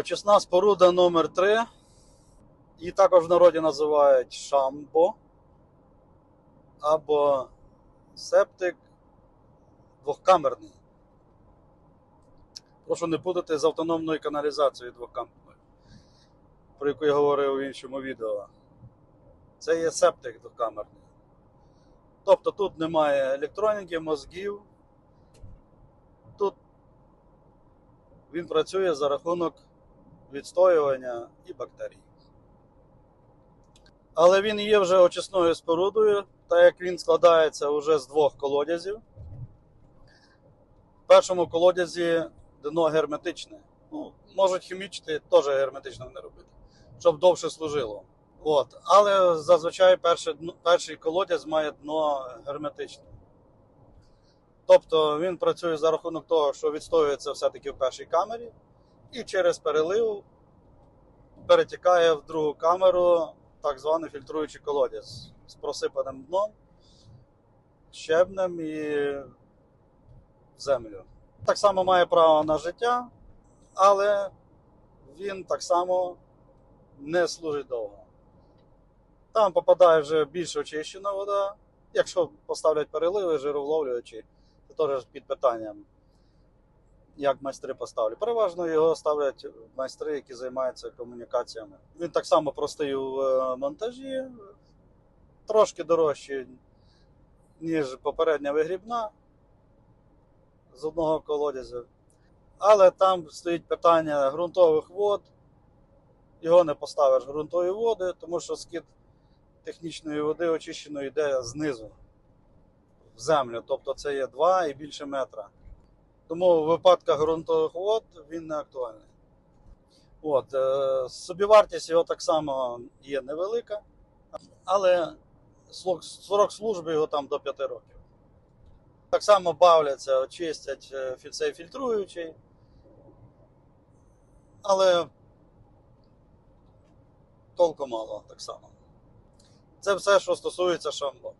Очисна споруда номер 3 Її також в народі називають шамбо або септик двохкамерний. Прошу не путати з автономною каналізацією двохкамерною, про яку я говорив в іншому відео. Це є септик двохкамерний. Тобто тут немає електроніки, мозгів. Тут він працює за рахунок відстоювання і бактерій. Але він є вже очисною спорудою, так як він складається вже з двох колодязів. В першому колодязі дно герметичне. Ну, можуть хімічити, теж герметично не робити, щоб довше служило. От. Але зазвичай перше, перший колодязь має дно герметичне. Тобто він працює за рахунок того, що відстоюється все-таки в першій камері, і через перелив перетікає в другу камеру так званий фільтруючий колодязь з просипаним дном, щебнем і землю. Так само має право на життя, але він так само не служить довго. Там попадає вже більш очищена вода. Якщо поставлять переливи, жировловлювачі, це теж під питанням, як майстри поставлять. Переважно його ставлять майстри, які займаються комунікаціями. Він так само простий у е, монтажі, трошки дорожчий, ніж попередня вигрібна з одного колодязя. Але там стоїть питання ґрунтових вод. Його не поставиш ґрунтові води, тому що скид технічної води очищеної йде знизу в землю. Тобто це є 2 і більше метра. Тому в випадках ґрунтових вод він не актуальний. От, е, собівартість його так само є невелика, але срок служби його там до 5 років. Так само бавляться, чистять е, цей фільтруючий. Але толку мало так само. Це все, що стосується шамбо.